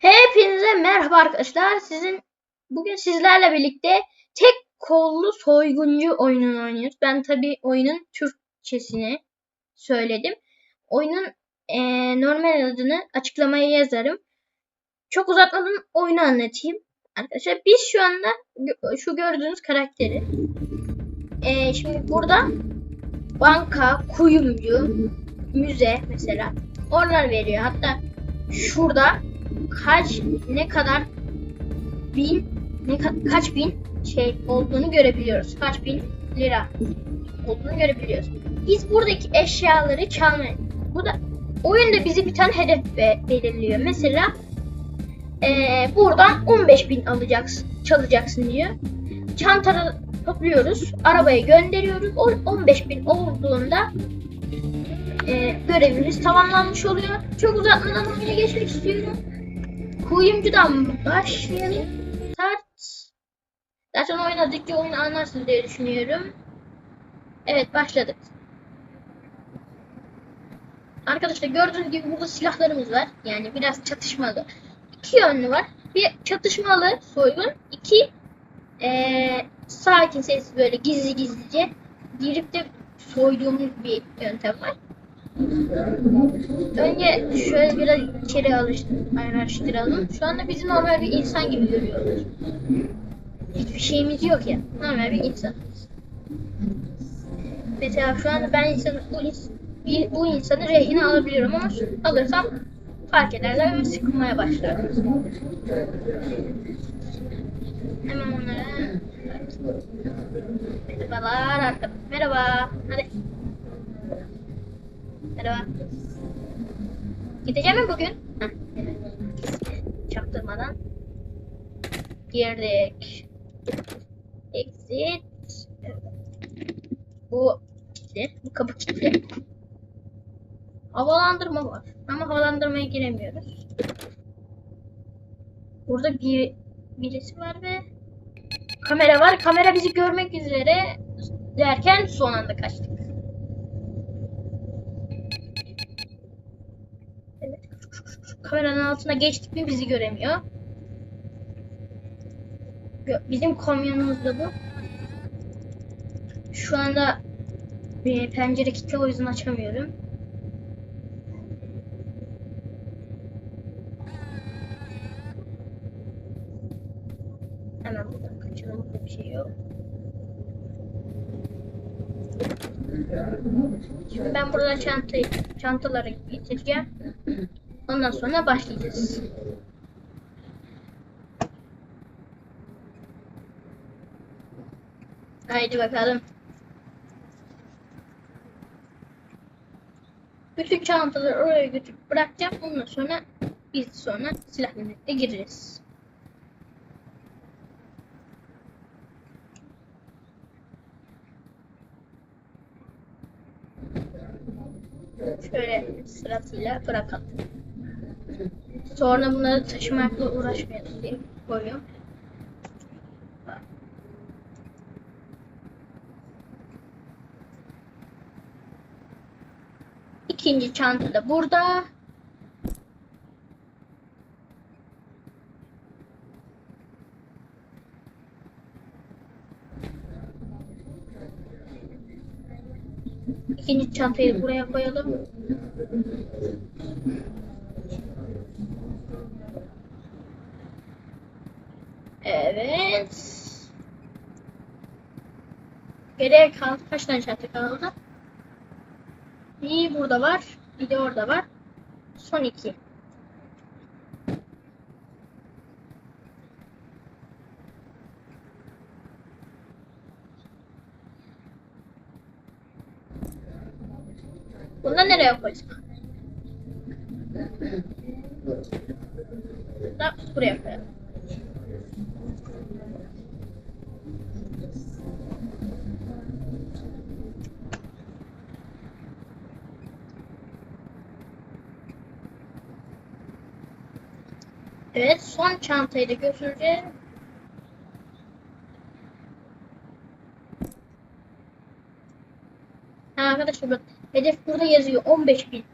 Hepinize merhaba arkadaşlar. Sizin bugün sizlerle birlikte tek kollu soyguncu oyununu oynuyoruz. Ben tabi oyunun Türkçesini söyledim. Oyunun eee, normal adını açıklamaya yazarım. Çok uzatmadan oyunu anlatayım. Arkadaşlar biz şu anda şu gördüğünüz karakteri eee, şimdi burada banka, kuyumcu, müze mesela oralar veriyor. Hatta şurada kaç ne kadar bin ne ka- kaç bin şey olduğunu görebiliyoruz. Kaç bin lira olduğunu görebiliyoruz. Biz buradaki eşyaları çalmaya burada oyunda bizi bir tane hedef be- belirliyor. Mesela eee, buradan 15 bin alacaksın, çalacaksın diyor. Çantada topluyoruz, arabaya gönderiyoruz. O 15 bin olduğunda eee, görevimiz tamamlanmış oluyor. Çok uzatmadan oyuna geçmek istiyorum. Kuyumcudan başlayalım. Start. Zaten oynadıkça oyunu anlarsınız diye düşünüyorum. Evet başladık. Arkadaşlar gördüğünüz gibi burada silahlarımız var. Yani biraz çatışmalı. İki yönlü var. Bir çatışmalı soygun. iki eee, sakin sessiz böyle gizli gizlice girip de soyduğumuz bir yöntem var. Önce şöyle biraz içeri araştıralım. Şu anda bizi normal bir insan gibi görüyorlar. Hiçbir şeyimiz yok ya. Normal bir insan. Mesela şu anda ben insanı, bu, ins- bu insanı rehine alabiliyorum ama alırsam fark ederler ve sıkılmaya başlar. Hemen onlara Merhabalar arkadaşlar. Merhaba. Hadi. Merhaba. Gideceğim mi bugün? Heh. Çaktırmadan. Girdik. Exit. Bu kilitli. Bu kapı kilitli. Havalandırma var. Ama havalandırmaya giremiyoruz. Burada bir birisi var ve kamera var. Kamera bizi görmek üzere derken son anda kaçtık. Kameranın altına geçtik mi bizi göremiyor. Gö- Bizim kamyonumuz da bu. Şu anda bir pencere kilitli o yüzden açamıyorum. Hemen buradan kaçalım. Bir şey yok. Şimdi ben burada çantayı, çantaları getireceğim. Ondan sonra başlayacağız. Haydi bakalım. Bütün çantaları oraya götürüp bırakacağım. Ondan sonra biz sonra silahla birlikte gireriz. Şöyle sırasıyla bırakalım. Sonra bunları taşımakla uğraşmayalım diye koyuyorum. İkinci çanta da burada. İkinci çantayı buraya koyalım. Evet. Geriye kaldı. Kaç tane çanta kaldı? Bir burada var. Bir de orada var. Son iki. Bunları nereye koyacağız? Da buraya koyalım. Evet, son çantayı da götüreceğiz. Ha, arkadaşlar bak, hedef burada yazıyor 15 bin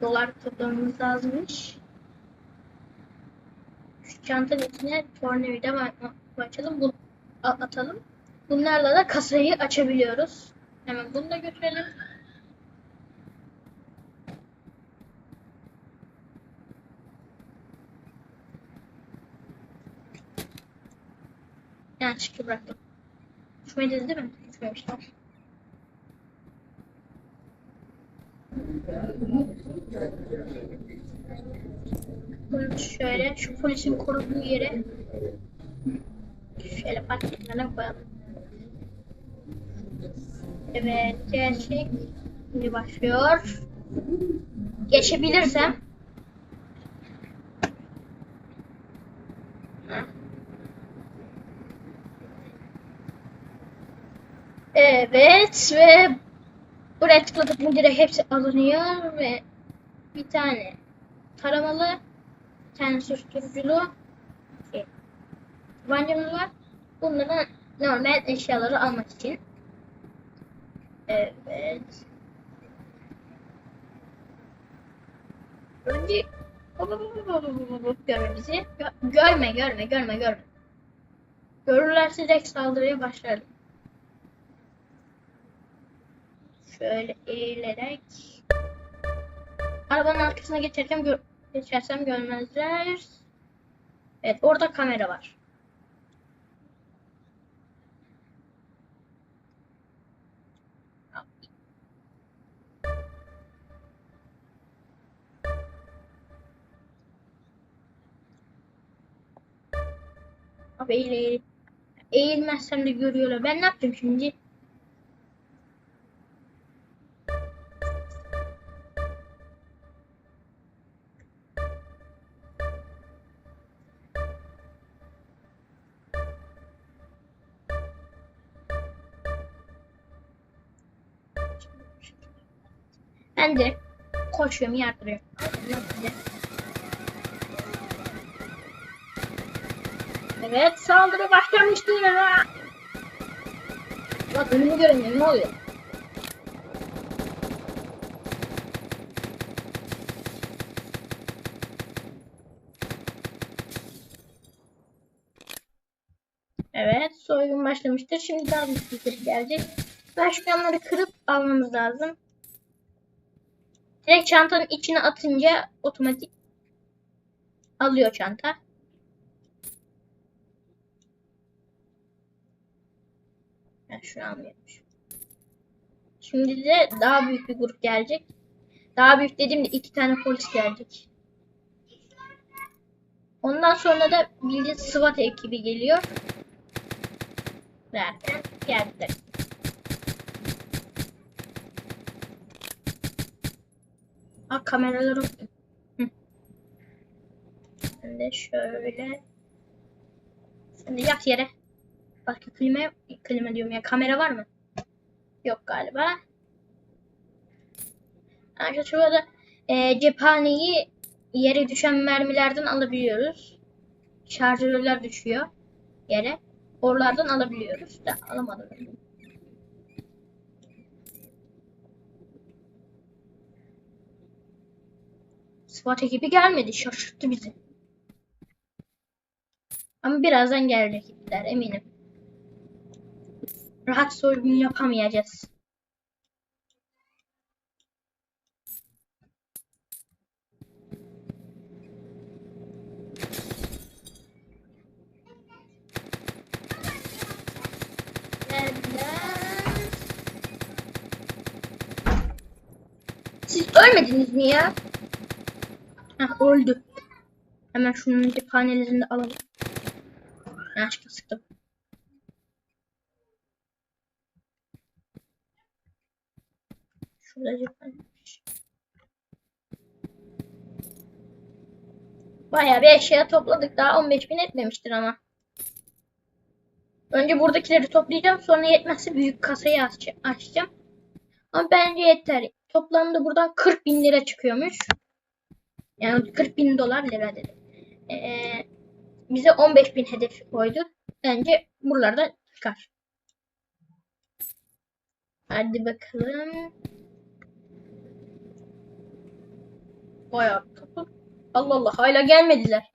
dolar toplamamız lazımmış. çantanın içine tornavida açalım. Bu a- atalım. Bunlarla da kasayı açabiliyoruz. Hemen bunu da götürelim. Yanlışlıkla bıraktım. Düşmedi değil mi? Bunu şöyle şu polisin koruduğu yere şöyle etmeden koyalım. Evet gerçek şimdi başlıyor. Geçebilirsem Evet ve buraya tıkladık mı direkt hepsi alınıyor ve bir tane taramalı, bir tane susturuculu şey, var. Bunların normal eşyaları almak için. Evet. Önce hop, hop, görme. Gö- görme, görme, görme. Görürlerse direkt saldırıya başlarlar. Şöyle eğilerek arabanın arkasına geçersem gör geçersem görmezler. Evet, orada kamera var. Abi eğil eğil. Eğilmezsem de görüyorlar. Ben ne yapacağım şimdi? Ben de koşuyorum yardırıyorum. Evet saldırı başlamıştı. Bak önümü göremiyorum ne oluyor? Evet soygun başlamıştır. Şimdi daha büyük bir gelecek. Başkanları kırıp almamız lazım. Direkt çantanın içine atınca otomatik alıyor çanta. Ben şu an almıyormuş. Şimdi de daha büyük bir grup gelecek. Daha büyük dediğimde iki tane polis gelecek. Ondan sonra da bildiğin SWAT ekibi geliyor. Zaten geldiler. Ha kameraları. Ben de şöyle Şimdi yat yere. Başka klima klima diyorum ya kamera var mı? Yok galiba. Arkadaşlar şurada e, cephaneyi yere düşen mermilerden alabiliyoruz. Şarjörler düşüyor yere. Oralardan alabiliyoruz. Da alamadım. SWAT ekibi gelmedi. Şaşırttı bizi. Ama birazdan gelecekler eminim. Rahat soygun yapamayacağız. Siz ölmediniz mi ya? Heh öldü. Hemen şunun cephanelerini de alalım. Yanlışlıkla sıktım. Şurada cephanemiş. Bayağı bir eşya topladık. Daha 15 bin etmemiştir ama. Önce buradakileri toplayacağım. Sonra yetmezse büyük kasayı aç- açacağım. Ama bence yeter. Toplamda buradan 40 bin lira çıkıyormuş. Yani 40 bin dolar lira dedi. Ee, bize 15 bin hedef koydu. Bence buralardan çıkar. Hadi bakalım. Bayağı topu. Allah Allah hala gelmediler.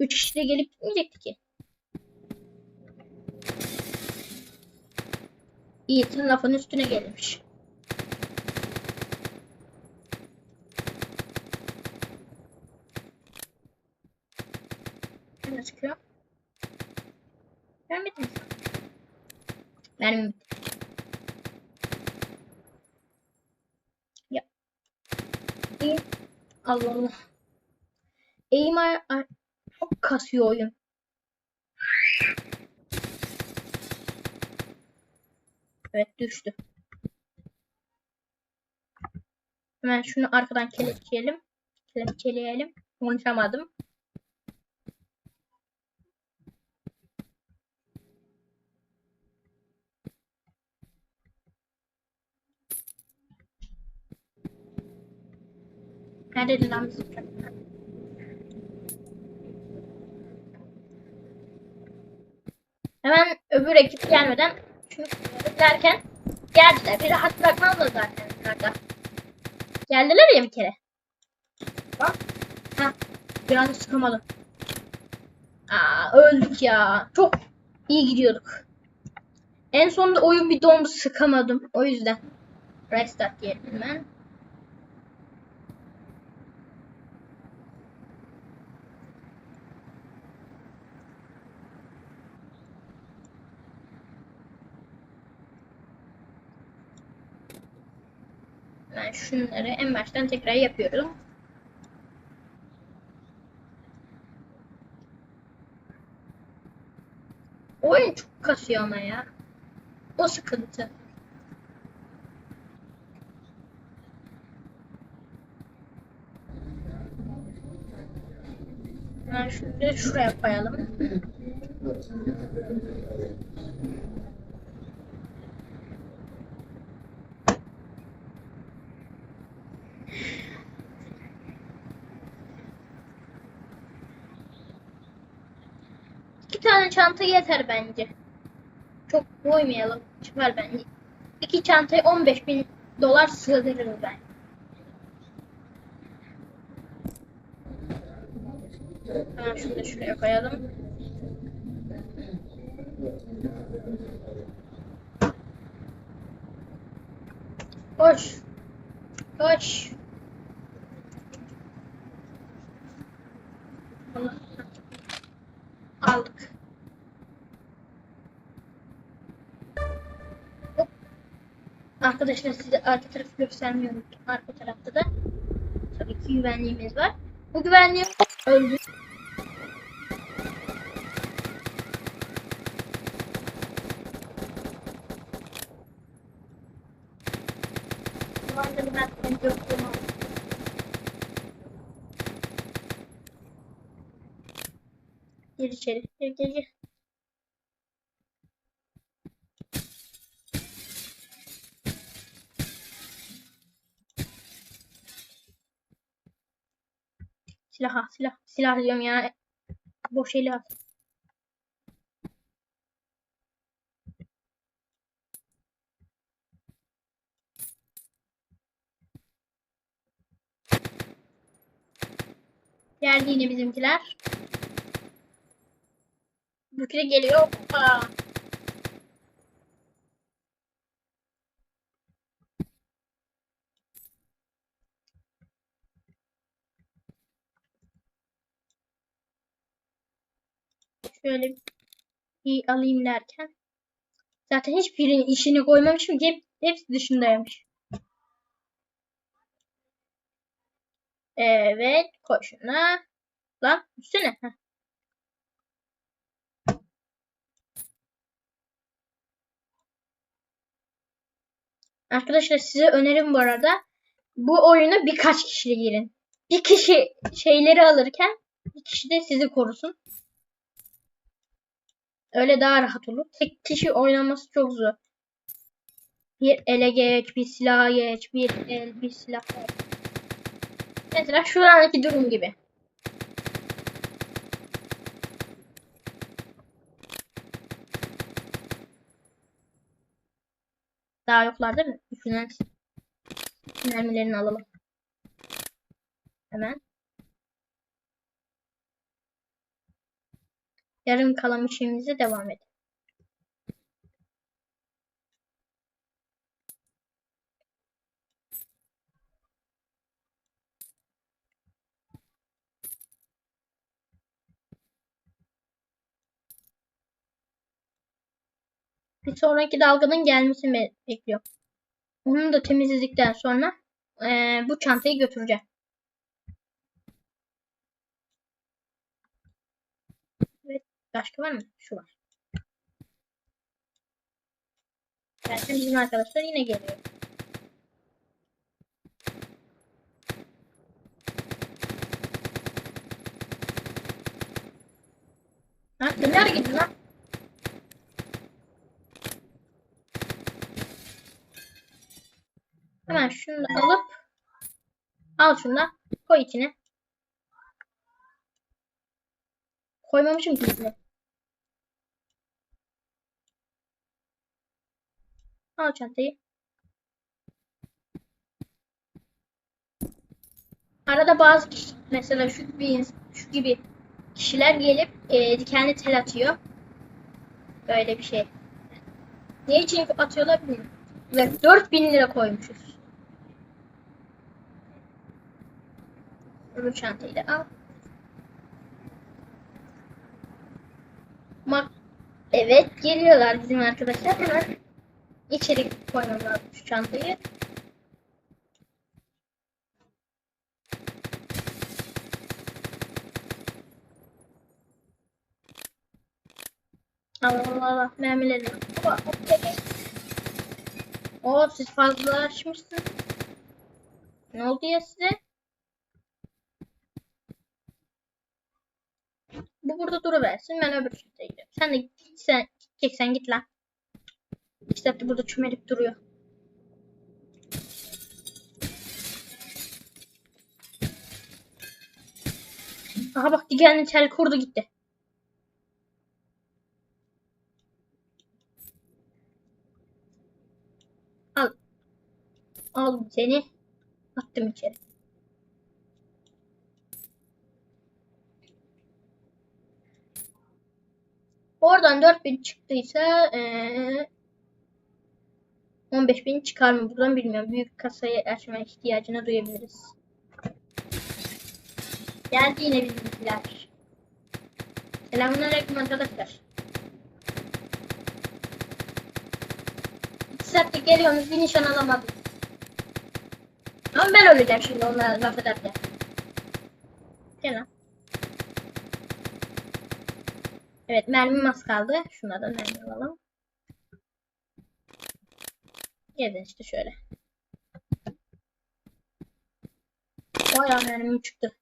Üç kişi gelip gitmeyecekti ki. Yiğit'in lafın üstüne gelmiş. Ne çıkıyor? Vermedin mi? Ya. İyi. Allah Allah. Eğim çok kasıyor oyun. Evet düştü. Hemen şunu arkadan kelepçeleyelim. Kelepçeleyelim. Konuşamadım. Nerede lan? Hemen öbür ekip gelmeden şunu derken geldiler. Bir rahat bırakmazlar zaten yukarıda. Geldiler ya bir kere. Bak. Ha. Bir an sıkamadım. Aa öldük ya. Çok iyi gidiyorduk. En sonunda oyun bir dondu sıkamadım. O yüzden. Restart diyelim ben. Ben şunları en baştan tekrar yapıyorum. Oyun çok kasıyor ama ya. O sıkıntı. Ben şunu şuraya koyalım. İki tane çanta yeter bence. Çok koymayalım. Çıkar bence. İki çantaya 15 bin dolar sığdırırız ben. Hemen şunu da şuraya koyalım. Koş. Koş. Arkadaşlar size arka tarafı göstermiyorum. Arka tarafta da tabii ki güvenliğimiz var. Bu güvenliği öldü. Normalde ben içeri. Gir gir. Silah silah. Silah diyorum ya. Boş eli al. Geldi yine bizimkiler. Bükre geliyor. Hoppa. Şöyle bir alayım derken. Zaten hiçbirinin işini koymamışım ki hep, hepsi dışındaymış. Evet. Koy şuna. Lan üstüne. Arkadaşlar size önerim bu arada. Bu oyuna birkaç kişi girin. Bir kişi şeyleri alırken bir kişi de sizi korusun. Öyle daha rahat olur. Tek kişi oynaması çok zor. Bir ele geç, bir silaha geç, bir el, bir silah geç. Mesela şu durum gibi. Daha yoklar değil mi? Düşünen mermilerini alalım. Hemen. Yarım kalan işimize devam edelim. Bir sonraki dalganın gelmesini be- bekliyorum. Onu da temizledikten sonra eee, bu çantayı götüreceğim. Başka var mı? Şu var. Zaten bizim arkadaşlar yine geliyor. Ha, kimler gitti lan? Hemen şunu alıp al şunu da koy içine. Koymamışım ki. Al çantayı. Arada bazı kişi, mesela şu gibi, şu gibi kişiler gelip e, dikenli tel atıyor. Böyle bir şey. Ne için atıyorlar bilmiyorum. Ve 4000 lira koymuşuz. Öbür çantayı da al. Mak evet geliyorlar bizim arkadaşlar. Hemen içeri koymam lazım şu çantayı. Allah Allah mermileri. Gel. Oo siz fazlalaşmışsınız. Ne oldu ya size? Bu burada duruversin. Ben öbür çiftliğe gidiyorum. Sen de git sen gideceksen git lan. İşte burada çömelip duruyor. Aha bak dikenli tel kurdu gitti. Al. Al seni. Attım içeri. Oradan 4000 çıktıysa eee 15.000 çıkar mı buradan bilmiyorum. Büyük kasayı açma ihtiyacına duyabiliriz. Geldi yine bizimkiler. Selamünaleyküm arkadaşlar. İki saattir geliyorsunuz bir nişan alamadım. Ama ben öleceğim şimdi onlara laf ederken. Gel lan. Evet mermim az kaldı. Şunlardan mermi alalım. Gelin işte şöyle. Bayağı mermim çıktı.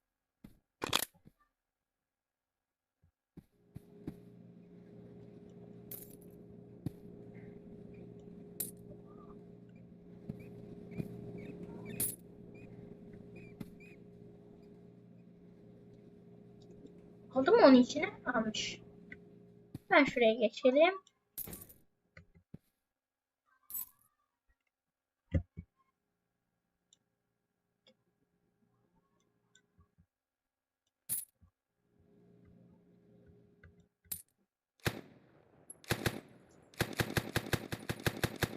Aldı mı onu içine? Almış. Ben şuraya geçelim.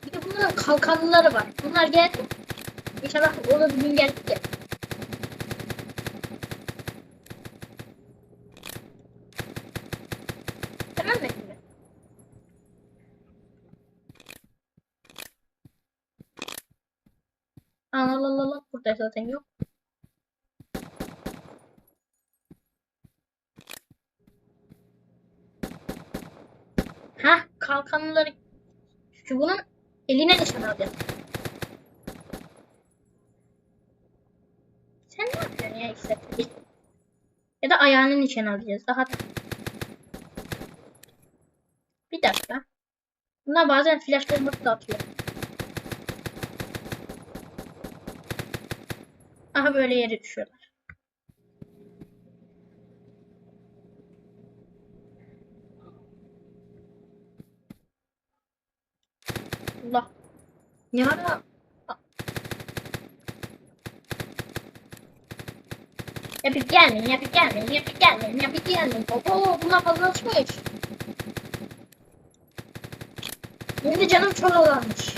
Bir de bunların kalkanlıları var. Bunlar geldi. İnşallah o da bir gün geldi de. Tamam mı şimdi? Allah Allah burada zaten yok. Hah kalkanları şu bunun eline nişan alacağız. Sen ne yapıyorsun ya işte? Ya da ayağını nişan alacağız. Daha bir dakika. Bunlar bazen flash bombası da atıyor. Aha böyle yere düşüyorlar. Allah. Ne ara? Yapıp gelmeyin, yapıp gelmeyin, yapıp gelmeyin, yapıp gelmeyin. Oo bunlar fazla açmış. Benim de canım çok olanmış.